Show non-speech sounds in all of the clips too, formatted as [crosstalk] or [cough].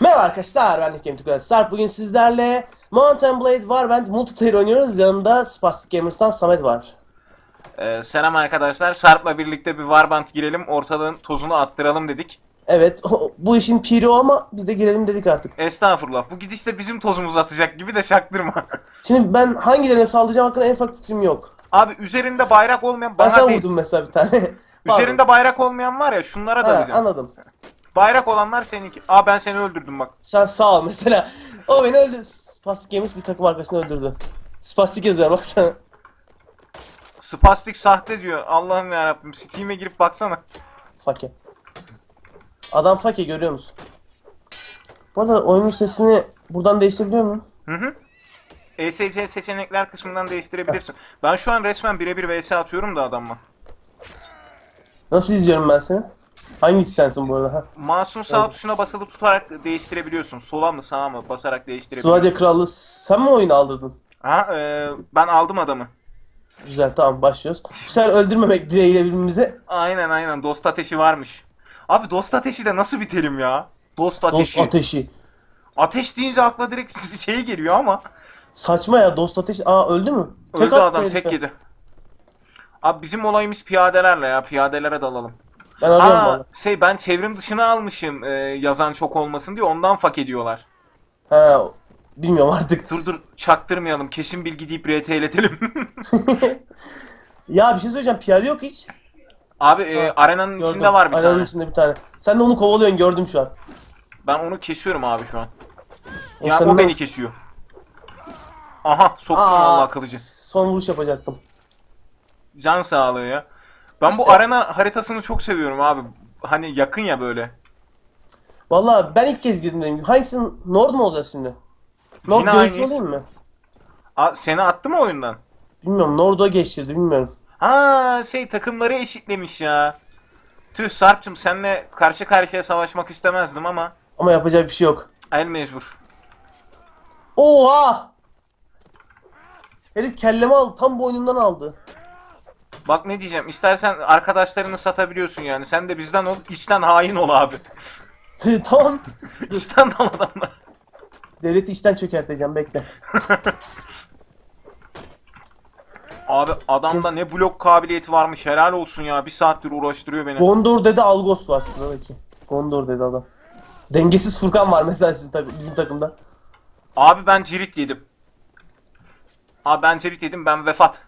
Merhaba arkadaşlar ben Nick Game Sarp. Bugün sizlerle Mountain Blade Warband multiplayer oynuyoruz. Yanımda Spastic Gamers'tan Samet var. Ee, selam arkadaşlar. Sarp'la birlikte bir Warband girelim. Ortalığın tozunu attıralım dedik. Evet o- bu işin piri o ama biz de girelim dedik artık. Estağfurullah. Bu gidişte bizim tozumuzu atacak gibi de çaktırma. [laughs] Şimdi ben hangilerine saldıracağım hakkında en ufak fikrim yok. Abi üzerinde bayrak olmayan Ben bana sana değil. vurdum mesela bir tane. Pardon. Üzerinde bayrak olmayan var ya şunlara Ha, dalacağım. anladım. Bayrak olanlar seninki. Aa ben seni öldürdüm bak. Sen sağ ol mesela. O beni öldü. Spastic Gamers bir takım arkadaşını öldürdü. Spastic yazıyor baksana. Spastik sahte diyor. Allah'ım yarabbim. Steam'e girip baksana. Fake. Adam fake görüyor musun? Bu arada oyunun sesini buradan değiştirebiliyor muyum? Hı hı. ESC seçenekler kısmından değiştirebilirsin. Ben şu an resmen birebir vs atıyorum da adamla. Nasıl izliyorum ben seni? Hangisi sensin bu arada? Ha? Mouse'un sağ Evet. tuşuna basılı tutarak değiştirebiliyorsun. Sola mı sağa mı basarak değiştirebiliyorsun. Svadia Krallığı sen mi oyunu aldırdın? Ha, e, ben aldım adamı. Güzel tamam başlıyoruz. Bu sefer öldürmemek dileğiyle birbirimize. Aynen aynen dost ateşi varmış. Abi dost ateşi de nasıl bir terim ya? Dost Dost ateşi. ateşi. Ateş deyince akla direkt [laughs] şey geliyor ama. Saçma ya dost ateşi. Aa öldü mü? Öldü attı adam tek yedi. Abi bizim olayımız piyadelerle ya piyadelere dalalım. Ben arıyorum Aa valla. şey ben çevrim dışına almışım e, yazan çok olmasın diye ondan fak ediyorlar. Ha bilmiyorum artık. Dur dur çaktırmayalım kesin bilgi deyip RT'letelim. [laughs] ya bir şey söyleyeceğim piyade yok hiç. Abi e, Ha, arenanın Gördüm. içinde var bir Arenanın tane. içinde bir tane. Sen de onu kovalıyorsun gördüm şu an. Ben onu kesiyorum abi şu an. O Ya o de- beni kesiyor. Aha soktum Aa, vallahi kılıcı. Son vuruş yapacaktım. Can sağlığı ya. Ben bu İşte- arena haritasını çok seviyorum abi. Hani yakın ya böyle. Valla ben ilk kez girdim dedim. Hangisinin Nord mu olacağız şimdi? Nord Yine aynıyız. olayım mı? Aa, seni attı mı oyundan? Bilmiyorum Nord'a geçtirdi bilmiyorum. Ha şey takımları eşitlemiş ya. Tüh Sarp'cım seninle karşı karşıya savaşmak istemezdim ama Ama yapacak bir şey yok. el mecbur. Oha! Herif kellemi aldı. Tam boynumdan aldı. Bak ne diyeceğim istersen arkadaşlarını satabiliyorsun yani. Sen de bizden ol, içten hain ol abi. [laughs] tamam. [laughs] içten ol adamlar. Devleti işten çökerteceğim bekle. [laughs] Abi adamda ne blok kabiliyeti varmış helal olsun ya. Bir saattir uğraştırıyor beni. Gondor dedi Algos var sıradaki. Gondor dedi adam. Dengesiz Furkan var mesela sizin tak- bizim takımda. Abi ben cirit yedim. Abi ben cirit yedim ben vefat.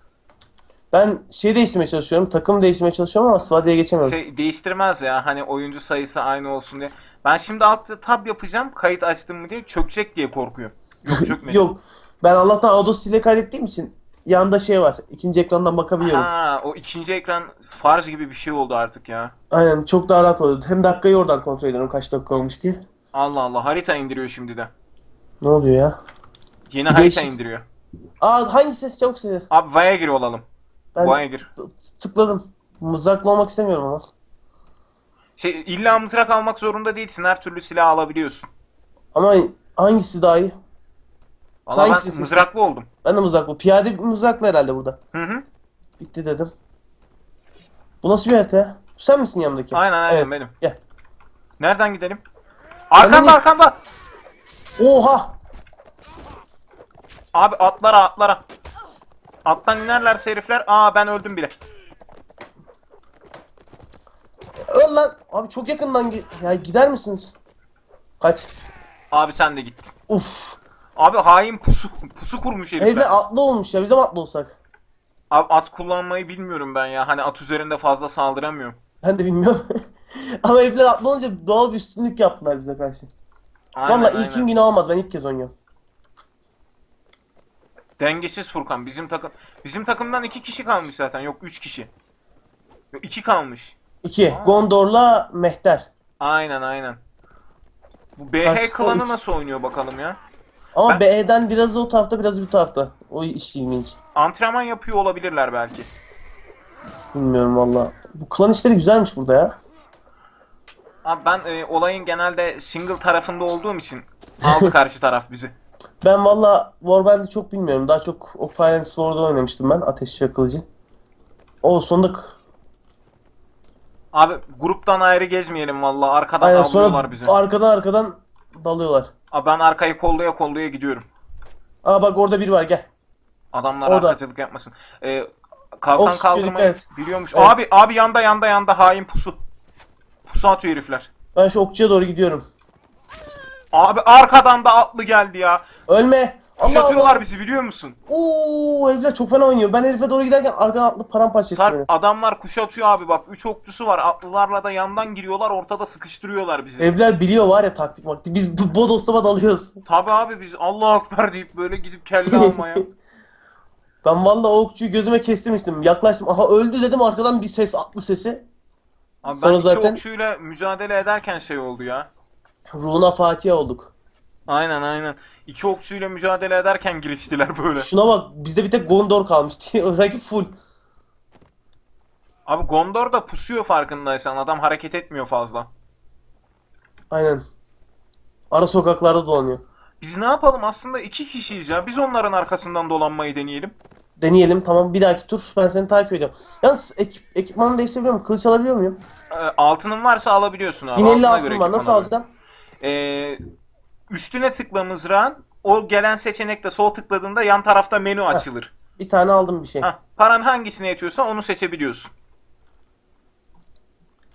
Ben şey değiştirmeye çalışıyorum. Takım değiştirmeye çalışıyorum ama Svadia'ya geçemiyorum. Şey, değiştirmez ya hani oyuncu sayısı aynı olsun diye. Ben şimdi altta tab yapacağım kayıt açtım mı diye çökecek diye korkuyorum. Yok [laughs] çökmedi. Yok. Ben Allah'tan Audacity ile kaydettiğim için yanında şey var. İkinci ekrandan bakabiliyorum. Ha o ikinci ekran farz gibi bir şey oldu artık ya. Aynen çok daha rahat oluyor. Hem dakikayı oradan kontrol ediyorum kaç dakika olmuş diye. Allah Allah harita indiriyor şimdi de. Ne oluyor ya? Yeni Değişik. harita indiriyor. Aa hangisi? Çabuk söyle. Abi Voyager olalım. Ben Voyager. tık- tıkladım. Mızraklı olmak istemiyorum ama. Şey illa mızrak almak zorunda değilsin. Her türlü silah alabiliyorsun. Ama hangisi daha iyi? Valla ben hangisi mızraklı oldum. Ben de mızraklı. Piyade mızraklı herhalde burada. Hı hı. Bitti dedim. Bu nasıl bir harita ya? Bu sen misin yanımdaki? Aynen aynen benim. Gel. Nereden gidelim? Arkanda Önemli- arkanda. Oha! Abi atlara atlara. Attan inerlerse herifler. Aa ben öldüm bile. Öl lan! Abi çok yakından gi- ya gider misiniz? Kaç. Abi sen de gittin. Uf. Abi hain pusu pusu kurmuş herifler. Herifler atlı olmuş ya. Biz de mi atlı olsak? Abi at kullanmayı bilmiyorum ben ya. Hani at üzerinde fazla saldıramıyorum. Ben de bilmiyorum. [laughs] Ama herifler atlı olunca doğal bir üstünlük yaptılar bize karşı. Aynen, Valla ilkin günah olmaz. Ben ilk kez oynuyorum. Dengesiz Furkan. Bizim takım bizim takımdan iki kişi kalmış zaten. Yok üç kişi. Yok iki kalmış. İki. Aa. Gondor'la Mehter. Aynen aynen. Bu BH klanı üç. nasıl oynuyor bakalım ya? Ama Ben- B'den biraz o tarafta biraz bu tarafta. O iş ilginç. Antrenman yapıyor olabilirler belki. Bilmiyorum valla. Bu klan işleri güzelmiş burada ya. Abi ben e, olayın genelde single tarafında olduğum için aldı karşı taraf bizi. Ben valla Warband'i çok bilmiyorum. Daha çok o Fire and Sword'u oynamıştım ben. Ateş ve Kılıcı. O sonunda k- Abi gruptan ayrı gezmeyelim vallahi arkadan Aynen avlıyorlar sonra bizi. arkadan arkadan dalıyorlar. Abi ben arkayı kollaya kollaya gidiyorum. Aa bak orada biri var gel. Adamlar Orada. arkacılık yapmasın. Ee, kalkan kaldırmayı dikkat et. biliyormuş. Evet. Abi abi yanda yanda yanda hain pusu. Pusu atıyor herifler. Ben şu okçuya doğru gidiyorum. Abi arkadan da atlı geldi ya. Ölme. Allah Kuşatıyorlar Allah. bizi biliyor musun? Oo herifler çok fena oynuyor. Ben herife doğru giderken arkadan atlı paramparça Sarp beni. adamlar kuşatıyor abi bak. Üç okçusu var. Atlılarla da yandan giriyorlar. Ortada sıkıştırıyorlar bizi. Herifler biliyor var ya taktik maktik. Biz bu bodoslama dalıyoruz. Tabi abi biz Allah akbar deyip böyle gidip kelle almaya. [laughs] Ben vallahi o okçuyu gözüme kestirmiştim. Yaklaştım. Aha öldü dedim arkadan bir ses atlı sesi. Abi Sonra ben iki zaten- okçuyla mücadele ederken şey oldu ya. Ruhuna Fatiha olduk. Aynen aynen. İki okçuyla mücadele ederken giriştiler böyle. Şuna bak bizde bir tek Gondor kalmıştı. [laughs] Oradaki full. Abi Gondor da pusuyor farkındaysan. Adam hareket etmiyor fazla. Aynen. Ara sokaklarda dolanıyor. Biz ne yapalım aslında iki kişiyiz ya. Biz onların arkasından dolanmayı deneyelim. Deneyelim tamam bir dahaki tur ben seni takip ediyorum. Yalnız ekip, ekipmanı değiştirebiliyor muyum? Kılıç alabiliyor muyum? Ee, altının varsa alabiliyorsun abi. 1050 Altına altın var nasıl ekipman alacağım? Ee, üstüne tıkla mızrağın. O gelen seçenekte sol tıkladığında yan tarafta menü açılır. Bir tane aldım bir şey. Hah, paran hangisine yetiyorsa onu seçebiliyorsun.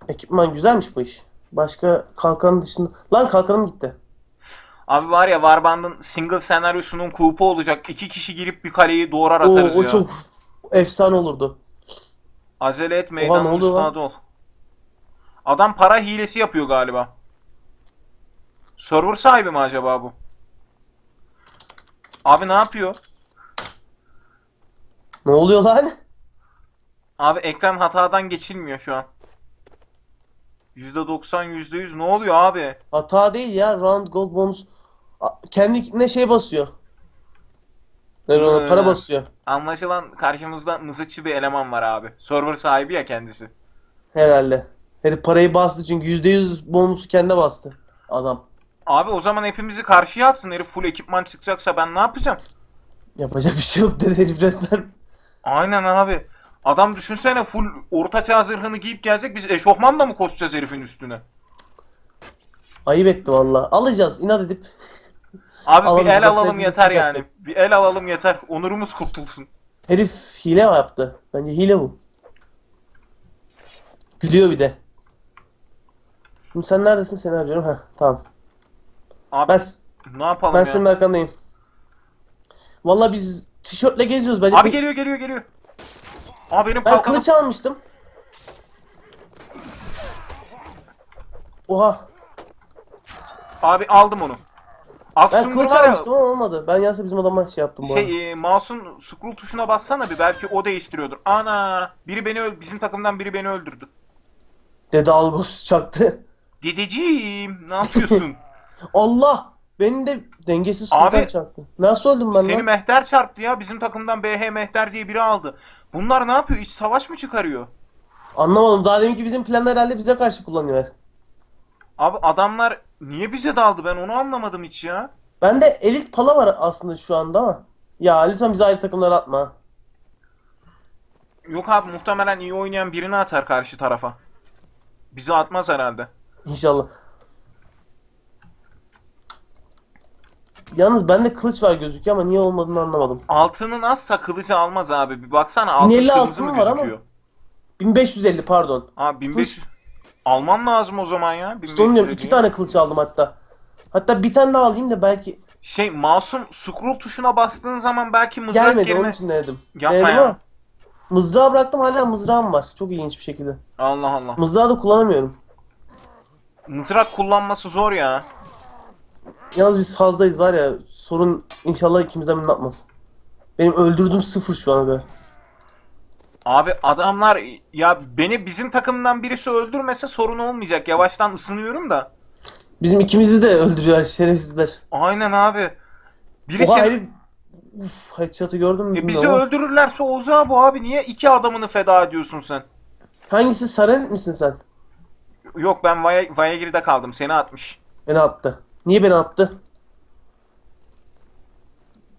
Ekipman güzelmiş bu iş. Başka kalkanın dışında... Lan kalkanım gitti. Abi var ya Warband'ın single senaryosunun kupu olacak. İki kişi girip bir kaleyi doğrar Oo, atarız o ya. çok efsane olurdu. Acele et ne meydanın oluyor lan? ol. Adam para hilesi yapıyor galiba. Server sahibi mi acaba bu? Abi ne yapıyor? Ne oluyor lan? Abi ekran hatadan geçilmiyor şu an. %90 %100 ne oluyor abi? Hata değil ya. Round gold bonus. A- Kendine şey basıyor. Ne ona, Ee. para basıyor. Anlaşılan karşımızda mızıkçı bir eleman var abi. Server sahibi ya kendisi. Herhalde. Herif parayı bastı çünkü %100 bonusu kendine bastı. Adam. Abi o zaman hepimizi karşıya atsın. Herif full ekipman çıkacaksa ben ne yapacağım? Yapacak bir şey yok dedi herif resmen. Aynen abi. Adam düşünsene full ortaçağ zırhını giyip gelecek. Biz eşofmanla mı koşacağız herifin üstüne? Ayıp etti valla. Alacağız inat edip. Abi bir el alalım yeter yani. atacak. Bir el alalım yeter. Onurumuz kurtulsun. Herif hile yaptı. Bence hile bu. Gülüyor bir de. Şimdi sen neredesin seni arıyorum. Heh tamam. Abi Ben, ne yapalım ben ya? senin arkandayım. Valla biz tişörtle geziyoruz. Bence Abi geliyor geliyor geliyor. Abi benim Ben kalkanım. kılıç almıştım. Oha. Abi aldım onu. Ben kılıç var ya, almıştım ama olmadı. Ben yanlışlıkla bizim adama şey yaptım bu arada. Şey e, mouse'un scroll tuşuna bassana bir belki o değiştiriyordur. Ana biri beni öl bizim takımdan biri beni öldürdü. Dede Algos çaktı. Dedeciğim ne yapıyorsun? [laughs] Allah! Beni de dengesiz Abi, çarptı. Nasıl öldüm ben Seni lan? Mehter çarptı ya. Bizim takımdan BH Mehter diye biri aldı. Bunlar ne yapıyor? İç savaş mı çıkarıyor? Anlamadım. Daha deminki bizim planlar herhalde bize karşı kullanıyorlar. Abi adamlar niye bize daldı ben onu anlamadım hiç ya. Bende elit pala var aslında şu anda ama. Ya lütfen bize ayrı takımlara atma. Yok abi muhtemelen iyi oynayan birini atar karşı tarafa. Bizi atmaz herhalde. İnşallah. Yalnız bende kılıç var gözüküyor ama niye olmadığını anlamadım. Altının azsa kılıcı almaz abi. Bir baksana altın 1050 kırmızı altın mı var ama. gözüküyor? 1550 pardon. Abi 1500 alman lazım o zaman ya. İşte onu diyorum 1500 iki dediğin. tane kılıç aldım hatta. Hatta bir tane daha alayım da belki Şey masum scroll tuşuna bastığın zaman belki mızrak gelmedi yerine... onun için denedim. Yapma Denedim ya. ama mızrağı bıraktım hala mızrağım var. Çok ilginç bir şekilde. Allah Allah. Mızrağı da kullanamıyorum. Mızrak kullanması zor ya. Yalnız biz fazlayız var ya sorun inşallah ikimizden birini atmaz. Benim öldürdüğüm sıfır şu ana kadar. Abi adamlar ya beni bizim takımdan birisi öldürmese sorun olmayacak. Yavaştan ısınıyorum da. Bizim ikimizi de öldürüyor şerefsizler. Aynen abi. Birisi Oha herif Uf, headshot'ı gördün mü E, bizi ama. öldürürlerse Oza bu abi niye iki adamını feda ediyorsun sen? Hangisi Sarenet misin sen? Yok ben Vaya, Vayagir'de kaldım. Seni atmış. Beni attı. Niye beni attı?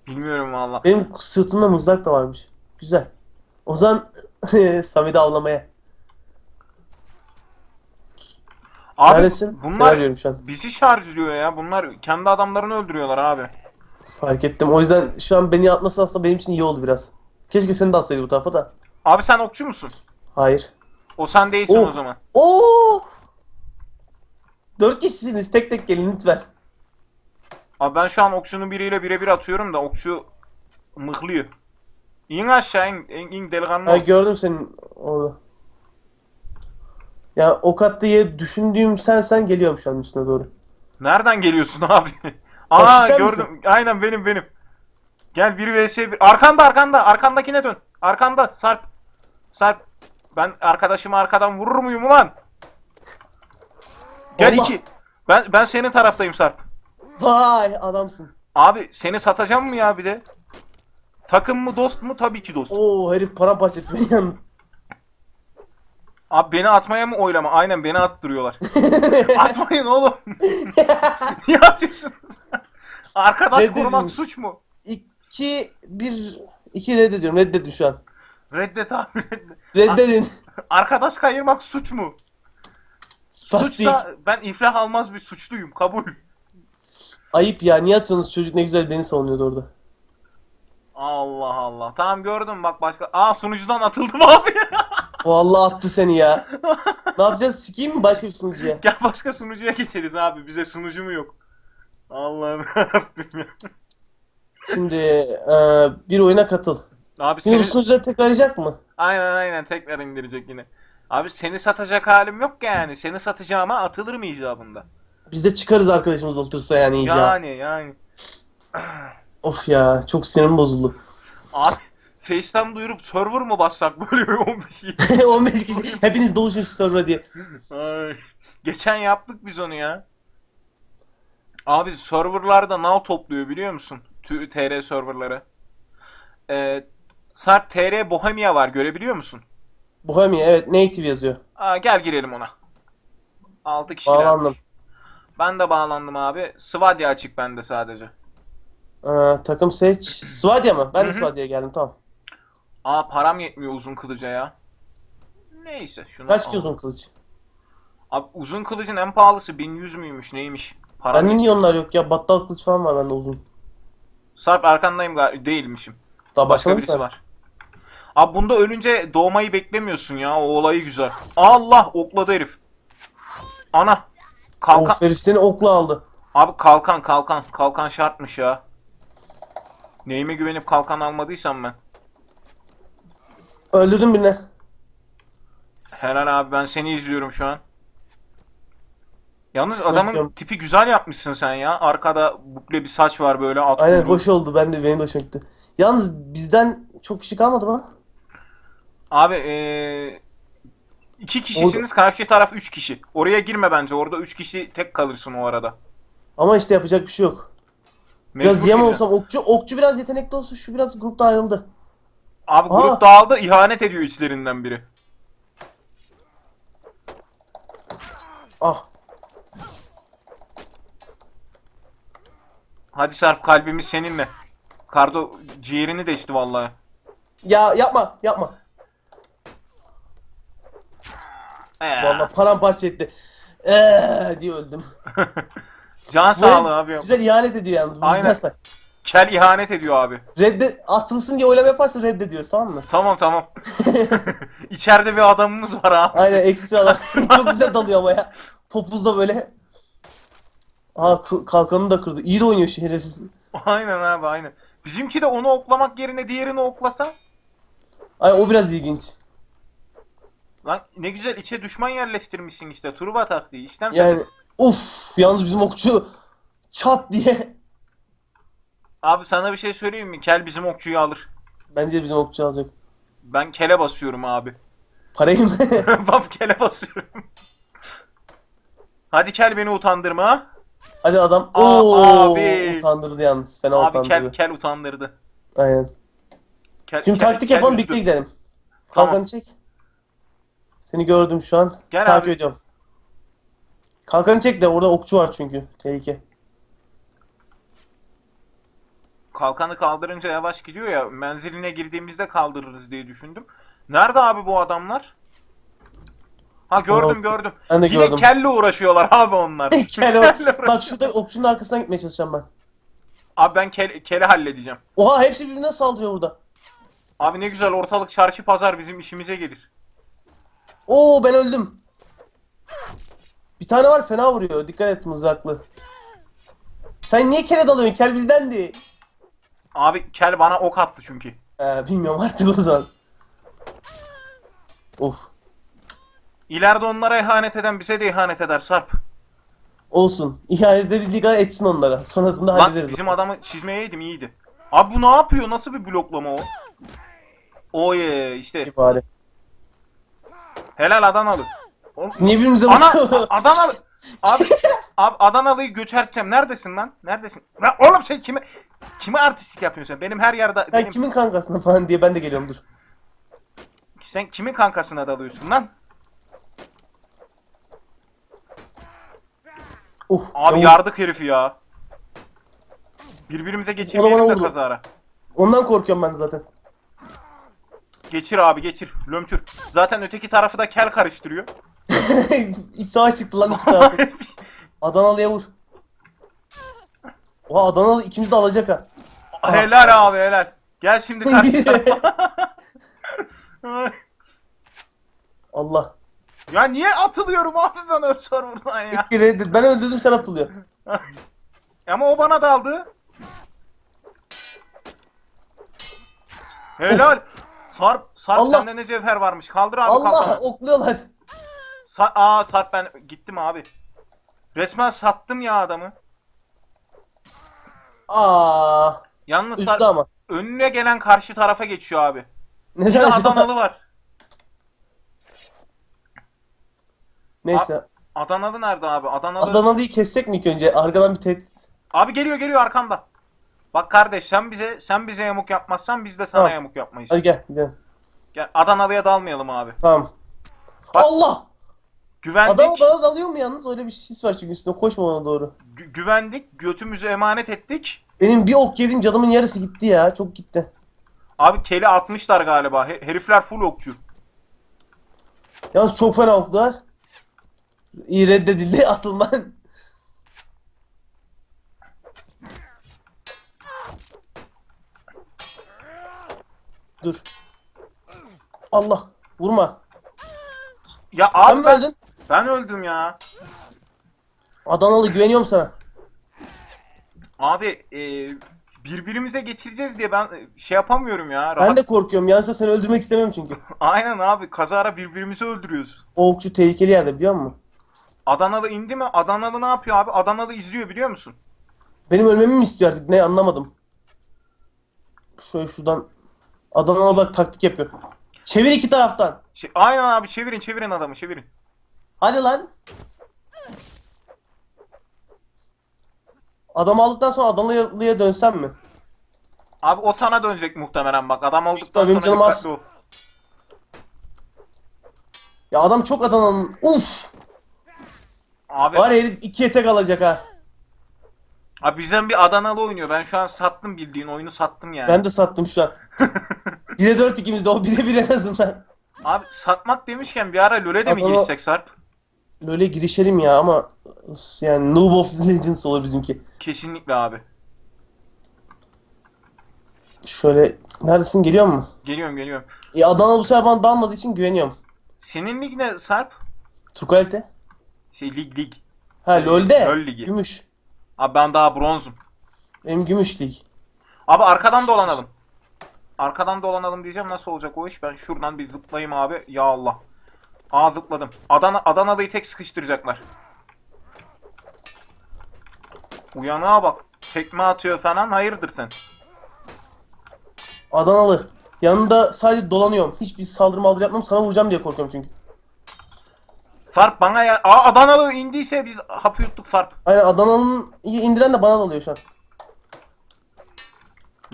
Bilmiyorum valla. Benim sırtımda mızrak da varmış. Güzel. O zaman [laughs] Samet'i avlamaya. Abi Neredesin? Bunlar şu an. bizi şarjlıyor ya. Bunlar kendi adamlarını öldürüyorlar abi. Fark ettim. O yüzden şu an beni atması aslında benim için iyi oldu biraz. Keşke seni de atsaydı bu tarafa da. Abi sen okçu musun? Hayır. O sen değilsin Oh. o zaman. Oo! Dört kişisiniz. Tek tek gelin lütfen. Abi ben şu an okçunun biriyle birebir atıyorum da okçu mıhlıyor. İn aşağı in, in, in delikanlı. Ha gördüm senin orada. Ya ok at diye düşündüğüm sen sen geliyorum şu an üstüne doğru. Nereden geliyorsun [laughs] abi? Aa gördüm. Aynen benim benim. Gel 1 vs 1. Arkanda arkanda. Arkandakine dön. Arkanda Sarp. Sarp. Ben arkadaşımı arkadan vurur muyum ulan? Gel Allah. iki. Ben ben senin taraftayım Sarp. Vay adamsın. Abi seni satacağım mı ya bir de? Takım mı dost mu? Tabii ki dost. Oo herif paramparça etti beni [laughs] yalnız. Abi beni atmaya mı oylama? Aynen beni attırıyorlar. [laughs] Atmayın oğlum. [laughs] Niye atıyorsunuz? Arkadaş Reddedilmiş. korumak suç mu? İki, bir, iki reddediyorum. Reddedim şu an. Reddet abi reddet. Reddedin. Arkadaş kayırmak suç mu? Spastik. Suçsa ben iflah almaz bir suçluyum. Kabul. Ayıp ya. Niye atıyorsunuz? Çocuk ne güzel beni savunuyordu orada. Allah Allah. Tamam gördüm bak başka. Aa sunucudan atıldım [laughs] abi. Vallahi attı seni ya. ne yapacağız? Sikeyim mi başka bir sunucuya? [laughs] Gel başka sunucuya geçeriz abi. Bize sunucu mu yok? Allah'ım yarabbim ya. Şimdi e, bir oyuna katıl. Abi Şimdi bu seni... sunucuları tekrarlayacak mı? Aynen aynen tekrar indirecek yine. Abi seni satacak halim yok yani. Seni satacağıma atılır mı icabında? Biz de çıkarız arkadaşımız atırsa yani iyice. Yani yani. Of ya çok sinirim bozuldu. Abi FaceTime duyurup server mu bassak böyle bir 15 15 [laughs] kişi hepiniz doluşun şu server'a diye. Ay. Geçen yaptık biz onu ya. Abi serverlarda now topluyor biliyor musun? Tü- TR serverları. Ee, Sarp TR Bohemia var görebiliyor musun? Bohemia evet native yazıyor. Aa, gel girelim ona. 6 kişiler. Bağlandım. Ben de bağlandım abi. Svadia açık bende sadece. Ee, takım seç. Svadia mı? Ben de hı. Svadia'ya geldim tamam. Aa param yetmiyor uzun kılıca ya. Neyse şunu Kaç ki uzun kılıç? Abi uzun kılıcın en pahalısı 1100 müymüş neymiş? Param Bende niye onlar yok ya? Battal kılıç falan var bende uzun. Sarp arkandayım değilmişim. Daha Başka başlamadık birisi mı? var. Abi bunda ölünce doğmayı beklemiyorsun ya. O olayı güzel. Allah okladı herif. Ana. Kalkan. Herif seni okla aldı. Abi kalkan kalkan. Kalkan şartmış ya. Neyime güvenip kalkan almadıysam ben. Öldürdün birini. Helal abi ben seni izliyorum şu an. Yalnız Şuna adamın bakıyorum. tipi güzel yapmışsın sen ya. Arkada bukle bir saç var böyle at Aynen kuyruğu. hoş oldu. Ben de benim de hoşuma gitti. Yalnız bizden çok kişi kalmadı mı? Abi eee iki kişisiniz karşı taraf üç kişi. Oraya girme bence. Orada üç kişi tek kalırsın o arada. Ama işte yapacak bir şey yok. Biraz Mecbur yem gireceksin. olsam okçu. Okçu biraz yetenekli olsa şu biraz grupta ayrıldı. Abi grup Aa! dağıldı ihanet ediyor içlerinden biri. Ah. Hadi Sarp kalbimiz seninle. Kardo ciğerini deşti vallahi. Ya yapma yapma. Vallahi paramparça etti. Eee diye öldüm. [laughs] Can sağlığı abi. Güzel ihanet ediyor yalnız. Bu Aynen. yüzden. Kel ihanet ediyor abi. Redde atılsın diye oylama yaparsa reddediyor tamam mı? Tamam tamam. [laughs] İçeride bir adamımız var abi. Aynen eksi alan. [laughs] Çok güzel dalıyor ama ya. Topuzda böyle. Aa k- kalkanını da kırdı. İyi de oynuyor şerefsiz. Aynen abi aynen. Bizimki de onu oklamak yerine diğerini oklasa. Ay o biraz ilginç. Lan ne güzel içe düşman yerleştirmişsin işte. Turba taktiği. İşten Yani uf yalnız bizim okçu çat diye. Abi sana bir şey söyleyeyim mi? Kel bizim okçuyu alır. Bence bizim okçu alacak. Ben kele basıyorum abi. Parayı mı? [laughs] [laughs] Bab kele basıyorum. Hadi kel beni utandırma. ha. Hadi adam. Aa, Oo, abi. utandırdı yalnız. Fena Abi utandırdı. kel kel utandırdı. Aynen. Kel, Şimdi kel- taktik kel yapalım birlikte gidelim. Tamam. Kalkanı çek. Seni gördüm şu an. Gel Takip abi. ediyorum. Kalkanı çek de orada okçu var çünkü. Tehlike. Kalkanı kaldırınca yavaş gidiyor ya. Menziline girdiğimizde kaldırırız diye düşündüm. Nerede abi bu adamlar? Ha gördüm gördüm. Ben de Yine gördüm. kelle uğraşıyorlar abi onlar. [laughs] Kelle or- uğraşıyor. Bak şurada okçunun arkasından gitmeye çalışacağım ben. Abi ben kele, kele halledeceğim. Oha hepsi birbirine saldırıyor burada. Abi ne güzel ortalık çarşı pazar bizim işimize gelir. Oo ben öldüm. Bir tane var fena vuruyor. Dikkat et mızraklı. Sen niye kere dalıyorsun? Kel bizdendi. Abi kel bana ok attı çünkü. Ee, bilmiyorum artık o zaman. Of. İleride onlara ihanet eden bize de ihanet eder Sarp. Olsun. İhanet edebildiği kadar etsin onlara. Sonrasında Lan hallederiz. bizim adamı çizmeye yedim iyiydi. Abi bu ne yapıyor? Nasıl bir bloklama o? Oye işte İyi bari. Helal Adanalı. Oğlum, Siz niye birbirimize Ana bakıyorsunuz? Adanalı. Abi, abi Adanalı'yı göçerteceğim. Neredesin lan? Neredesin? Lan oğlum sen kime kime artistlik yapıyorsun sen? Benim her yerde Sen benim, kimin kankasına falan diye ben de geliyorum dur. sen kimin kankasına dalıyorsun lan? Uf. Abi Yavuz- yardık herifi ya. Birbirimize de vurdu. kazara. Ondan korkuyorum ben de zaten. Geçir abi geçir. Lömçür. Zaten öteki tarafı da kel karıştırıyor. [laughs] Savaş çıktı lan iki tarafta. [laughs] Adanalı'ya vur. Oha Adanalı ikimiz de alacak ha. helal abi helal. Gel şimdi karşı [laughs] tarafa. Allah. ya niye atılıyorum abi ben o serverdan ya? İlk reddet. Ben öldürdüm sen atılıyor. Ama o bana daldı. Helal. Sarp, Sarp Allah. sende ne cevher varmış. Kaldır abi Allah kafana. okluyorlar. Sa- Aa Sarp ben gittim abi. Resmen sattım ya adamı. Aa. Yalnız Üstü Sarp ama. önüne gelen karşı tarafa geçiyor abi. Bir Neden de acaba? Adanalı var. Neyse. Adanalı nerede abi? Adanalı. Adanalı'yı kessek mi ilk önce? Arkadan bir tehdit. Abi geliyor geliyor arkanda. Bak kardeş sen bize sen bize yamuk yapmazsan biz de sana Tamam. yamuk yapmayız. Hadi gel gidelim. Gel Adanalı'ya dalmayalım abi. Tamam. Bak- Allah! Güvendik. Adanalı bana dalıyor mu yalnız? Öyle bir his var çünkü üstüne koşma bana doğru. gü- güvendik. Götümüzü emanet ettik. Benim bir ok yedim canımın yarısı gitti ya. Çok gitti. Abi keli atmışlar galiba. He- herifler full okçu. Yalnız çok fena oklar. İyi reddedildi [laughs] atılman. Dur. Allah. Vurma. Ya Sen abi mi ben, öldün? ben öldüm ya. Adanalı güveniyorum sana. Abi e, birbirimize geçireceğiz diye ben e, şey yapamıyorum ya. Ben Rahat. de korkuyorum. Yalnızsa seni öldürmek istemem çünkü. [laughs] Aynen abi kazara birbirimizi öldürüyoruz. O okçu tehlikeli yerde biliyor musun? Adanalı indi mi? Adanalı ne yapıyor abi? Adanalı izliyor biliyor musun? Benim ölmemi mi istiyor artık? Ne anlamadım. Şöyle şuradan Adanalı bak taktik yapıyor. Çevir iki taraftan. Şey, aynen abi çevirin çevirin adamı çevirin. Hadi lan. Adam aldıktan sonra Adanalı'ya dönsem mi? Abi o sana dönecek muhtemelen bak. Adam olduktan Benim sonra canım az. dikkatli ol. Ya adam çok Adanalı'nın. Uf! Abi, Var ya herif ikiye tek alacak ha. Abi bizden bir Adanalı oynuyor. Ben şu an sattım bildiğin oyunu sattım yani. Ben de sattım şu an. [laughs] 1'e 4 ikimiz de o 1'e 1 en azından. Abi satmak demişken bir ara LoL'e de mi Adana- Sarp? Böyle girişelim ya ama yani Noob of Legends olur bizimki. Kesinlikle abi. Şöyle neredesin geliyor mu? Geliyorum geliyorum. Ya Adana bu sefer bana dalmadığı için güveniyorum. Senin lig ne Sarp? Turkalite. Şey lig lig. Ha Ee, LoL'de. LoL ligi. Gümüş. Abi ben daha bronzum. Benim gümüş lig. Abi arkadan dolanalım. Arkadan dolanalım diyeceğim nasıl olacak o iş? Ben şuradan bir zıplayayım abi. Ya Allah. Aa zıpladım. Adana Adanalı'yı tek sıkıştıracaklar. Uyanığa bak. Tekme atıyor falan. Hayırdır sen? Adanalı. Yanında sadece dolanıyorum. Hiçbir saldırı maldırı yapmam. Sana vuracağım diye korkuyorum çünkü. Sarp bana ya. Aa Adanalı indiyse biz hapı yuttuk Sarp. Aynen Adanalı'yı indiren de bana dalıyor şu an.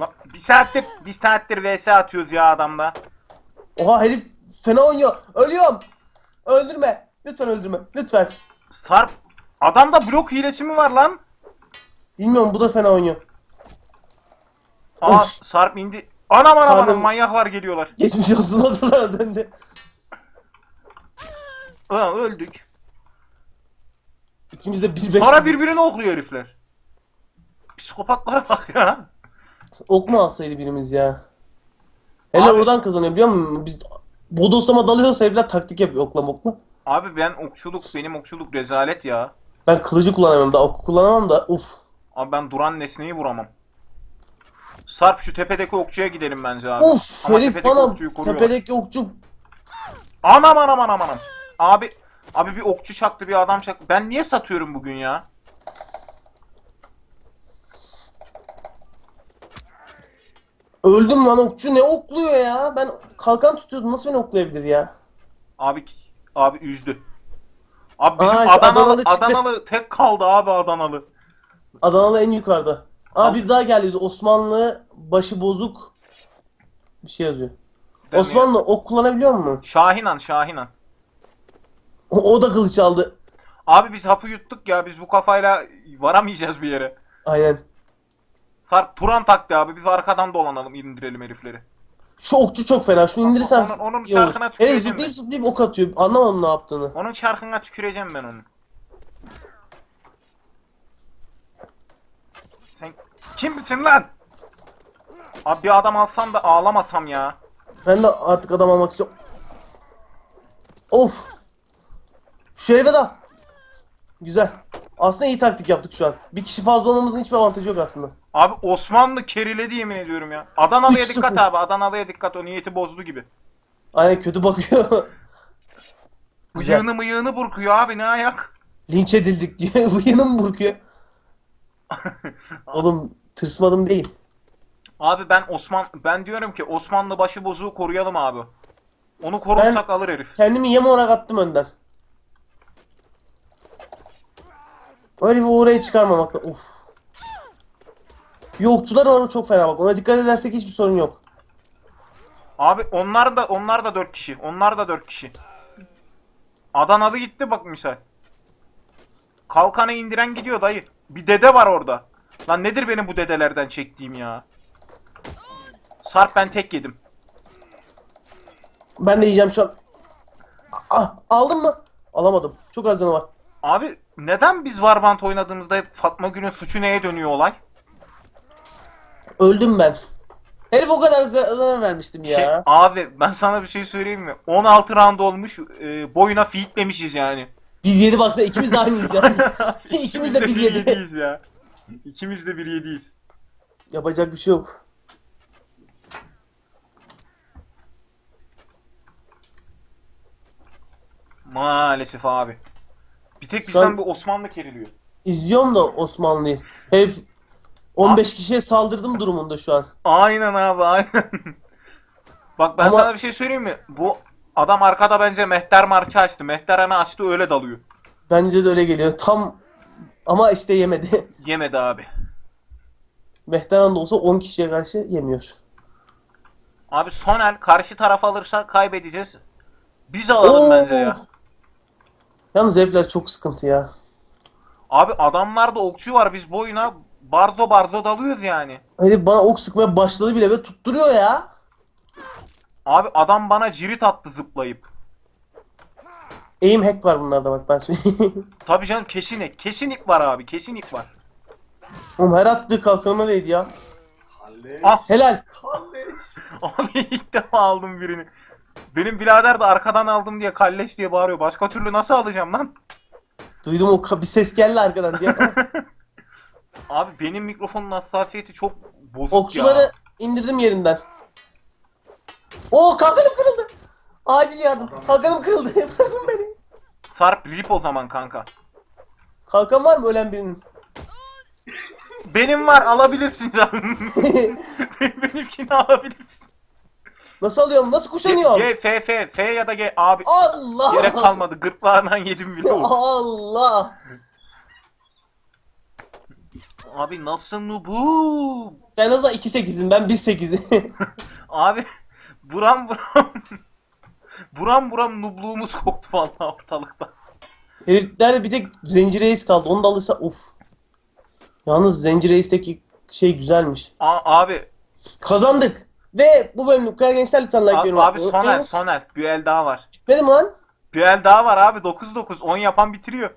Lan, Bir saattir bir saattir vs atıyoruz ya adamla. Oha herif fena oynuyor. Ölüyorum. Öldürme. Lütfen öldürme. Lütfen. Sarp adamda blok hilesi mi var lan? Bilmiyorum bu da fena oynuyor. Aa Of. Sarp indi. Anam anam Sarp'ın- anam manyaklar geliyorlar. Geçmiş olsun o da sana döndü. Ha, öldük. İkimiz de bir beş. Sonra birbirini okluyor herifler. Psikopatlara bak ya. Ok mu alsaydı birimiz ya? Hele Abi- oradan kazanıyor biliyor musun? Biz bodoslama dalıyorsa herifler taktik yapıyor okla mokla. Abi ben okçuluk, benim okçuluk rezalet ya. Ben kılıcı kullanamam da ok kullanamam da uf. Abi ben duran nesneyi vuramam. Sarp şu tepedeki okçuya gidelim bence abi. Uf Ama herif tepedeki bana okçuyu koruyor. tepedeki okçu Anam anam anam anam. Abi abi bir okçu çaktı bir adam çaktı. Ben niye satıyorum bugün ya? öldüm lan okçu ne okluyor ya? Ben kalkan tutuyordum nasıl beni oklayabilir ya? Abi abi üzdü. Abi bizim Aa, işte Adanalı Adanalı çıktı. Adanalı tek kaldı abi Adanalı. Adanalı en yukarıda. Aa Al. bir daha geldi bize Osmanlı başı bozuk bir şey yazıyor. Demiyor. Osmanlı ok kullanabiliyor mu? Şahinan Şahinan. O, o da kılıç aldı. Abi biz hapı yuttuk ya biz bu kafayla varamayacağız bir yere. Aynen. Sarp Turan taktı abi biz arkadan dolanalım indirelim herifleri. Şu okçu çok fena. Şunu indirirsen Onun- onun iyi olur. çarkına Hele tüküreceğim zıplayıp ben. zıplayıp ok atıyor. Anlamadım ne yaptığını. Onun çarkına tüküreceğim ben onu. Sen kimsin lan? Abi bir adam alsam da ağlamasam ya. Ben de artık adam almak istiyorum. Of. Şu herife de. Güzel. Aslında iyi taktik yaptık şu an. Bir kişi fazla olmamızın hiçbir avantajı yok aslında. Abi Osmanlı keriledi yemin ediyorum ya. Adanalı'ya 3-0. dikkat abi. Adanalı'ya dikkat. O niyeti bozdu gibi. Aynen kötü bakıyor. [laughs] Güzel. Mıyığını mıyığını burkuyor abi ne ayak. Linç edildik diyor. [laughs] Bıyığını mı burkuyor? [laughs] Oğlum tırsmadım değil. Abi ben Osman ben diyorum ki Osmanlı başı bozuğu koruyalım abi. Onu korursak alır herif. Kendimi yem olarak attım önden. O herifi oraya çıkarmamakla. Uf. Yokçular var çok fena bak. Ona dikkat edersek hiçbir sorun yok. Abi onlar da onlar da 4 kişi. Onlar da 4 kişi. Adanalı gitti bak misal. Kalkanı indiren gidiyor dayı. Bir dede var orada. Lan nedir benim bu dedelerden çektiğim ya? Sarp ben tek yedim. Ben de yiyeceğim şu an. Ah, aldın mı? Alamadım. Çok az canı var. Abi neden biz Warband oynadığımızda hep Fatma Gül'ün suçu neye dönüyor olay? Öldüm ben. Herif o kadar za- zarar vermiştim ya. Şey, abi ben sana bir şey söyleyeyim mi? 16 round olmuş e, boyuna feedlemişiz yani. Biz yedi baksana ikimiz de aynıyız ya. [laughs] [laughs] İkimiz de bir yedi. 1.7'yiz ya. İkimiz de 1.7'yiz. Yapacak bir şey yok. Maalesef abi. Bir tek Şu bizden an- bir Osmanlı keriliyor. İzliyorum da Osmanlı'yı. Herif 15 kişiye saldırdım durumunda şu an. Aynen abi aynen. [laughs] Bak ben Ama- sana bir şey söyleyeyim mi? Bu adam arkada bence Mehter Marşı açtı. Mehter Ana açtı öyle dalıyor. Bence de öyle geliyor. Tam ama işte yemedi. [laughs] Yemedi abi. Mehteran da olsa 10 kişiye karşı yemiyor. Abi Sonel karşı taraf alırsa kaybedeceğiz. Biz alalım Oo. bence ya. Yalnız herifler çok sıkıntı ya. Abi adamlarda okçu var. Biz boyuna bardo bardo dalıyoruz yani. Herif bana ok sıkmaya başladı bile ve tutturuyor ya. Abi adam bana cirit attı zıplayıp. Aim hack var bunlarda bak ben söyleyeyim. [laughs] Tabii canım kesin ip. Kesin ip var abi. Kesin ip var. Oğlum her attığı kalkanıma değdi ya. Ah Helal. [laughs] abi ilk defa aldım birini. Benim birader de arkadan aldım diye kalleş diye bağırıyor. Başka türlü nasıl alacağım lan? Duydum o ka- bir ses geldi arkadan diye. [laughs] Abi benim mikrofonun hassasiyeti çok bozuk Okçuları ya. indirdim yerinden. Oo kalkanım kırıldı. Acil yardım. Kalkanım kırıldı. [laughs] Bırakın beni. Sarp rip o zaman kanka. Kalkan var mı ölen birinin? Benim var alabilirsin canım. [laughs] Benimkini alabilirsin. Nasıl alıyorum? Nasıl kuşanıyorum? G, F, F, F ya da G. Abi Allah! gerek kalmadı. Gırtlağından yedim bile [laughs] oldu. Allah! Abi nasıl bu? Sen nasıl 2.8'in ben 1.8'im. [laughs] Abi buram buram [laughs] buram buram nubluğumuz koktu vallahi ortalıkta. Heriflerde bir tek Zenci Reis kaldı. Onu da alırsa uf. Yalnız Zenci Reis'teki şey güzelmiş. A- abi Kazandık. Ve bu bölümlük kadar gençler lütfen like abi, yorum abi atmayı Soner unutmayınız. Soner bir el daha var. Benim lan. Bir el daha var abi 9-9. 10 yapan bitiriyor.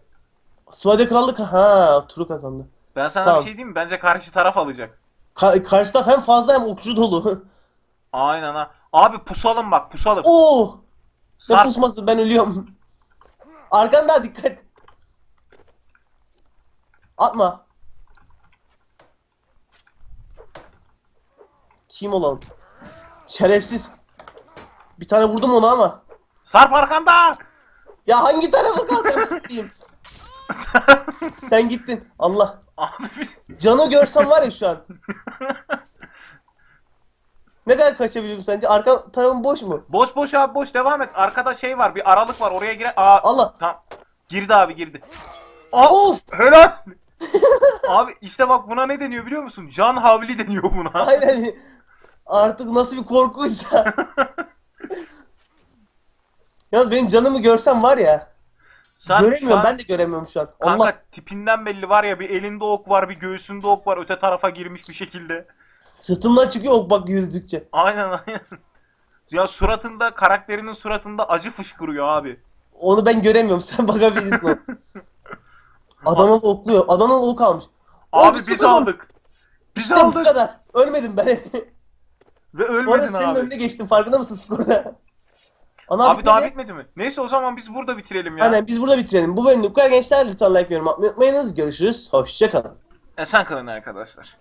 Svade Krallık ha turu kazandı. Ben sana Tamam. bir şey diyeyim mi? Bence karşı taraf alacak. Ka- karşı taraf hem fazla hem okçu dolu. [laughs] Aynen ha. Abi pusalım bak pusalım. Oo! Ne Sarp, pusması ben ölüyorum. [laughs] Arkanda dikkat. Atma. Kim olalım? Şerefsiz. Bir tane vurdum ona ama. Sarp arkanda. Ya hangi tarafa kalkayım? [laughs] Sen gittin. Allah. Abi biz- Canı görsem var ya şu an. [laughs] Ne kadar kaçabiliyorum sence? Arka tarafım boş mu? boş boş abi boş devam et. Arkada şey var bir aralık var oraya gire. Aa, Allah. Tamam. Girdi abi girdi. Aa, Of! helal. [laughs] abi işte bak buna ne deniyor biliyor musun? Can havli deniyor buna. Aynen. Artık nasıl bir korkuysa. Yalnız benim canımı görsem var ya. Sen göremiyorum. an- Ben de göremiyorum şu an. Kanka Allah. tipinden belli var ya bir elinde ok var bir göğsünde ok var öte tarafa girmiş bir şekilde. Sırtımdan çıkıyor ok bak yürüdükçe. Aynen aynen. Ya suratında karakterinin suratında acı fışkırıyor abi. Onu ben göremiyorum. [laughs] Sen bakabilirsin o. [laughs] Adanalı okluyor. Adanalı ok almış. Abi biz biz kazandık. aldık. Biz İşte bu aldık. kadar. Ölmedim ben. [laughs] Ve Orada ölmedin senin abi. önüne geçtim. Farkında mısın skorda? [laughs] Ana Abi daha bitmedi. mi? Neyse o zaman biz burada bitirelim ya. Aynen biz burada bitirelim. Bu bölümlük bu kadar gençler lütfen like yorum atmayı unutmayınız. Görüşürüz. Hoşçakalın. Esen kalın arkadaşlar.